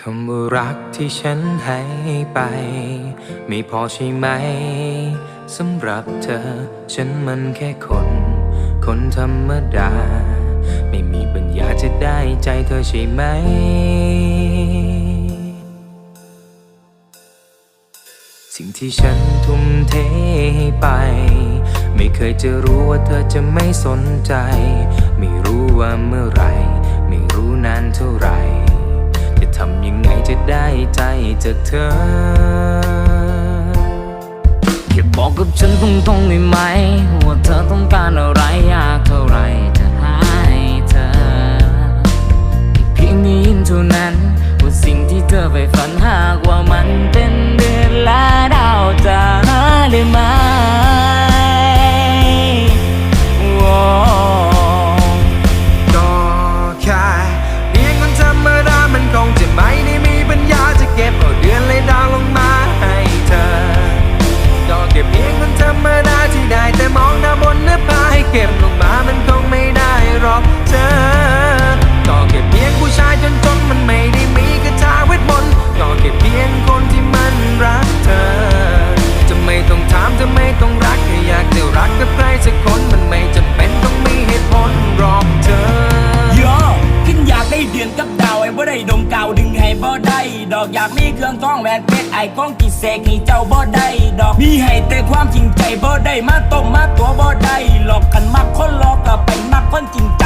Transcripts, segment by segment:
คำว่ารักที่ฉันให้ไป ไม่พอใช่ไหมสำหรับเธอ ฉันมันแค่คน คนธรรมดา ไม่มีปัญญาจะได้ใจเธอใช่ไหม สิ่งที่ฉันทุ่มเทให้ไป ไม่เคยจะรู้ว่าเธอจะไม่สนใจ ไม่รู้ว่าเมื่อไร ไม่รู้นานเท่าไหรจะทำยังไง จะได้ใจจากเธอ อย่าบอกกับฉันตรงๆได้ไหม ว่าเธอต้องการอะไร องทองแหวนเพชรไอ้ก้องกิเสกนี่เจ้าบ่ได้ดอก มีให้แต่ความจริงใจบ่ได้มาต้มมาตัวบ่ได้หลอกกันมากคนหลอกก็ไปมากคนจริงใจ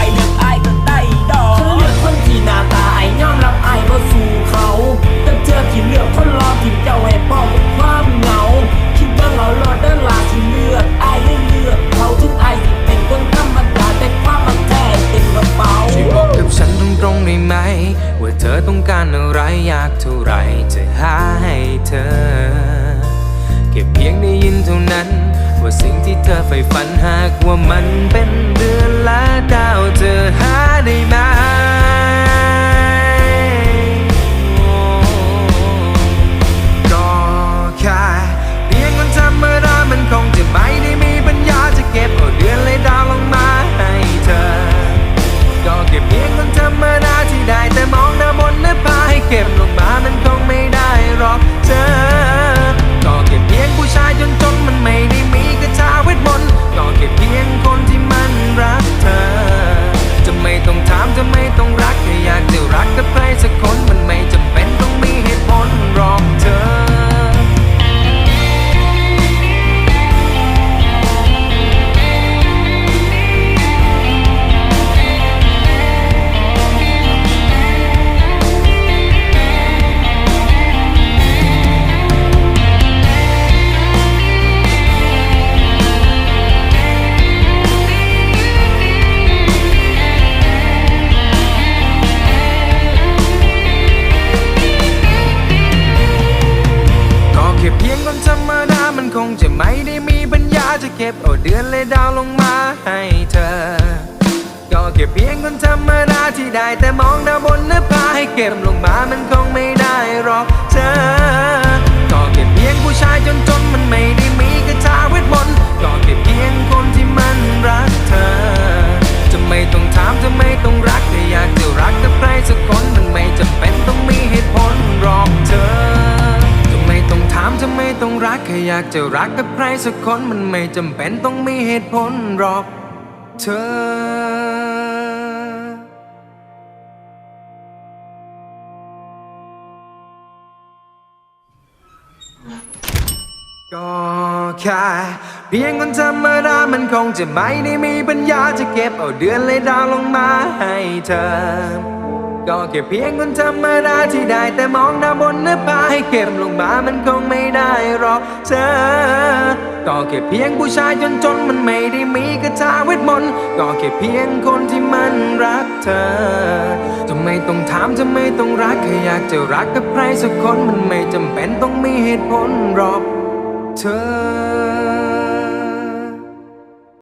ว่าเธอต้องการอะไรอยากเท่าไรจะหาให้เธอ แค่เพียงได้ยินเท่านั้น ว่าสิ่งที่เธอใฝ่ฝันหากว่ามันเป็นเดือนและดาวเธอหาได้ไหม คงจะไม่ได้มีปัญญาจะเก็บเอาเดือนเลยดาวลงมาให้เธอ ก็แค่เพียงคนธรรมดาที่ได้แต่มองดาวบนหน้าผาให้เก็บลงมามันคงไม่ได้หรอกเธอ ก็แค่เพียงผู้ชายจนจนมันไม่ กแค่อยากจะรักกับใครสักคนมันไม่จำเป็นต้องมีเหตุผลหรอก เธอก็แค่เพียงคนธรรมดามันคงจะไม่ได้มีปัญญาจะเก็บเอาเดือนเลยดาวลงมาให้เธอ ก็แค่เพียงคนธรรมดาที่ได้แต่มองดาวบนหน้าผาให้เก็บลงมามันคงไม่ได้หรอกเธอ ก็แค่เพียงผู้ชายจนจนมันไม่ได้มีคาถาเวทมนต์ก็แค่เพียงคนที่มันรักเธอจะไม่ต้องถามจะไม่ต้องรักแค่อยากจะรักกับใครสักคนมันไม่จำเป็นต้องมีเหตุผลหรอกเธอ